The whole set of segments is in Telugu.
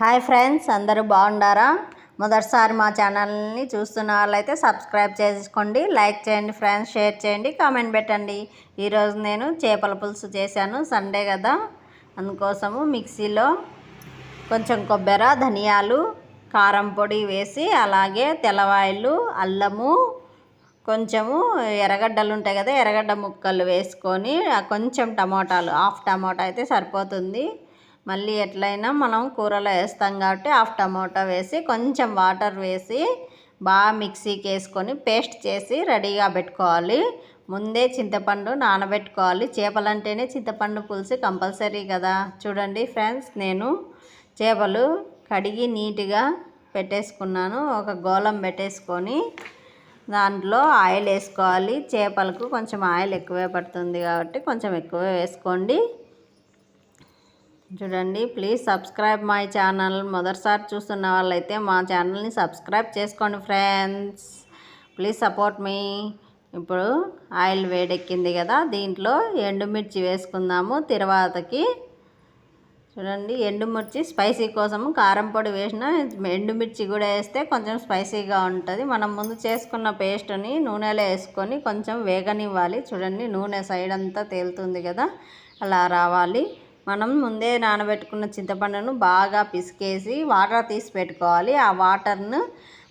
హాయ్ ఫ్రెండ్స్ అందరూ బాగుండారా? మొదటిసారి మా ఛానల్ని చూస్తున్న వాళ్ళైతే సబ్స్క్రైబ్ చేసుకోండి లైక్ చేయండి ఫ్రెండ్స్ షేర్ చేయండి కామెంట్ పెట్టండి. ఈరోజు నేను చేపల పులుసు చేశాను సండే కదా. అందుకోసము మిక్సీలో కొంచెం కొబ్బరి ధనియాలు కారం పొడి వేసి అలాగే తెల్లవాయిలు అల్లము కొంచెము ఎర్రగడ్డలు ఉంటాయి కదా ఎర్రగడ్డ ముక్కలు వేసుకొని కొంచెం టమోటాలు హాఫ్ టమోటా అయితే సరిపోతుంది. మళ్ళీ ఎట్లయినా మనం కూరలో వేస్తాం కాబట్టి హాఫ్ టమోటా వేసి కొంచెం వాటర్ వేసి బాగా మిక్సీకి వేసుకొని పేస్ట్ చేసి రెడీగా పెట్టుకోవాలి. ముందే చింతపండు నానబెట్టుకోవాలి. చేపలంటేనే చింతపండు పులుసు కంపల్సరీ కదా. చూడండి ఫ్రెండ్స్ నేను చేపలు కడిగి నీట్గా పెట్టేసుకున్నాను. ఒక గోళం పెట్టేసుకొని దాంట్లో ఆయిల్ వేసుకోవాలి. చేపలకు కొంచెం ఆయిల్ ఎక్కువే పడుతుంది కాబట్టి కొంచెం ఎక్కువే వేసుకోండి. చూడండి. Please subscribe my channel. మొదటిసారి చూస్తున్న వాళ్ళైతే మా ఛానల్ని సబ్స్క్రైబ్ చేసుకోండి ఫ్రెండ్స్. ప్లీజ్ సపోర్ట్ మీ. ఇప్పుడు ఆయిల్ వేడెక్కింది కదా దీంట్లో ఎండుమిర్చి వేసుకుందాము తర్వాతకి. చూడండి ఎండుమిర్చి స్పైసీ కోసము కారం పొడి వేసిన ఎండుమిర్చి కూడా వేస్తే కొంచెం స్పైసీగా ఉంటుంది. మనం ముందు చేసుకున్న పేస్ట్ని నూనెలో వేసుకొని కొంచెం వేగనివ్వాలి. చూడండి నూనె సైడ్ అంతా తేలుతుంది కదా అలా రావాలి. మనం ముందే నానబెట్టుకున్న చింతపండును బాగా పిసికేసి వాటర్ తీసి పెట్టుకోవాలి. ఆ వాటర్ను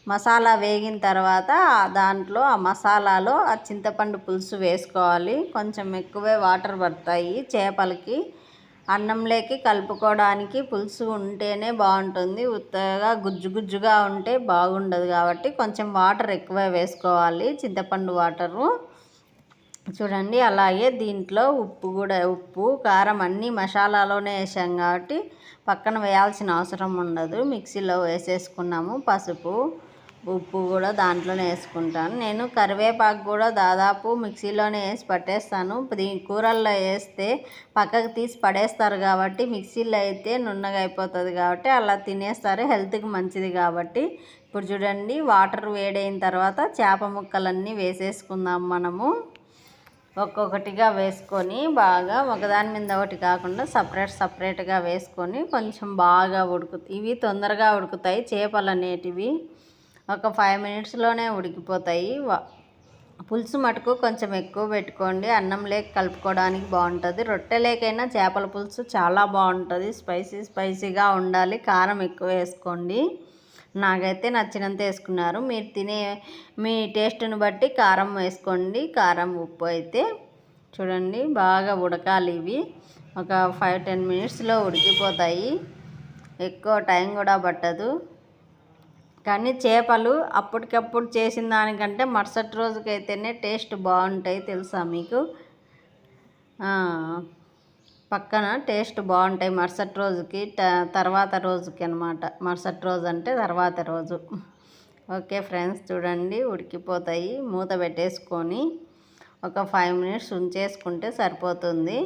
మసాలా వేగిన తర్వాత దాంట్లో ఆ మసాలాలో ఆ చింతపండు పులుసు వేసుకోవాలి. కొంచెం ఎక్కువే వాటర్ పడతాయి చేపలకి. అన్నంలోకి కలుపుకోవడానికి పులుసు ఉంటేనే బాగుంటుంది. ఉత్తగా గుజ్జు గుజ్జుగా ఉంటే బాగుండదు కాబట్టి కొంచెం వాటర్ ఎక్కువే వేసుకోవాలి. చింతపండు వాటరు చూడండి అలాగే దీంట్లో ఉప్పు కూడా ఉప్పు కారం అన్నీ మసాలాలోనే వేసాం కాబట్టి పక్కన వేయాల్సిన అవసరం ఉండదు. మిక్సీలో వేసేసుకున్నాము. పసుపు ఉప్పు కూడా దాంట్లోనే వేసుకుంటాను. నేను కరివేపాకు కూడా దాదాపు మిక్సీలోనే వేసి పట్టేస్తాను. దీని కూరల్లో వేస్తే పక్కకు తీసి పడేస్తారు కాబట్టి మిక్సీలో అయితే నున్నగా అయిపోతుంది కాబట్టి అలా తినేస్తారు. హెల్త్కి మంచిది కాబట్టి. ఇప్పుడు చూడండి వాటర్ వేడైన తర్వాత చేప ముక్కలన్నీ వేసేసుకుందాం మనము. ఒక్కొక్కటిగా వేసుకొని బాగా ఒకదాని మీద ఒకటి కాకుండా సపరేట్ సపరేట్గా వేసుకొని కొంచెం బాగా ఉడుకు ఇవి తొందరగా ఉడుకుతాయి. చేపలు అనేటివి ఒక ఫైవ్ మినిట్స్లోనే ఉడికిపోతాయి. పులుసు మటుకు కొంచెం ఎక్కువ పెట్టుకోండి. అన్నం లేక కలుపుకోవడానికి బాగుంటుంది. రొట్టె లేకైనా చేపల పులుసు చాలా బాగుంటుంది. స్పైసీ స్పైసీగా ఉండాలి. కారం ఎక్కువ వేసుకోండి. నాకైతే నచ్చినంత వేసుకున్నారు. మీరు తినే మీ టేస్ట్ని బట్టి కారం వేసుకోండి. కారం ఉప్పు అయితే చూడండి బాగా ఉడకాలి ఇవి. ఒక ఫైవ్ టెన్ మినిట్స్లో ఉడికిపోతాయి. ఎక్కువ టైం కూడా పట్టదు. కానీ చేపలు అప్పటికప్పుడు చేసిన దానికంటే మరుసటి రోజుకైతేనే టేస్ట్ బాగుంటాయి తెలుసా మీకు? పక్కన టేస్ట్ బాగుంటాయి మరుసటి రోజుకి తర్వాత రోజుకి అనమాట మరుసటి రోజు అంటే తర్వాత రోజు. ఓకే ఫ్రెండ్స్ చూడండి ఉడికిపోతాయి. మూత పెట్టేసుకొని ఒక ఫైవ్ మినిట్స్ ఉంచేసుకుంటే సరిపోతుంది.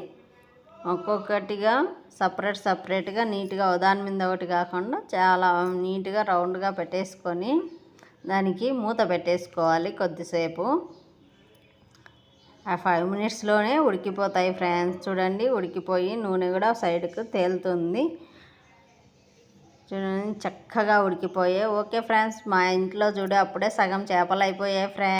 ఒక్కొక్కటిగా సపరేట్ సపరేట్గా నీట్గా దాని మీద ఒకటి కాకుండా చాలా నీట్గా రౌండ్గా పెట్టేసుకొని దానికి మూత పెట్టేసుకోవాలి కొద్దిసేపు. ఆ ఫైవ్ మినిట్స్లోనే ఉడికిపోతాయి ఫ్రెండ్స్ చూడండి ఉడికిపోయి నూనె కూడా సైడ్కు తేలుతుంది. చూడండి చక్కగా ఉడికిపోయాయి. ఓకే ఫ్రెండ్స్ మా ఇంట్లో చూడు అప్పుడే సగం చేపలు అయిపోయాయి ఫ్రెండ్స్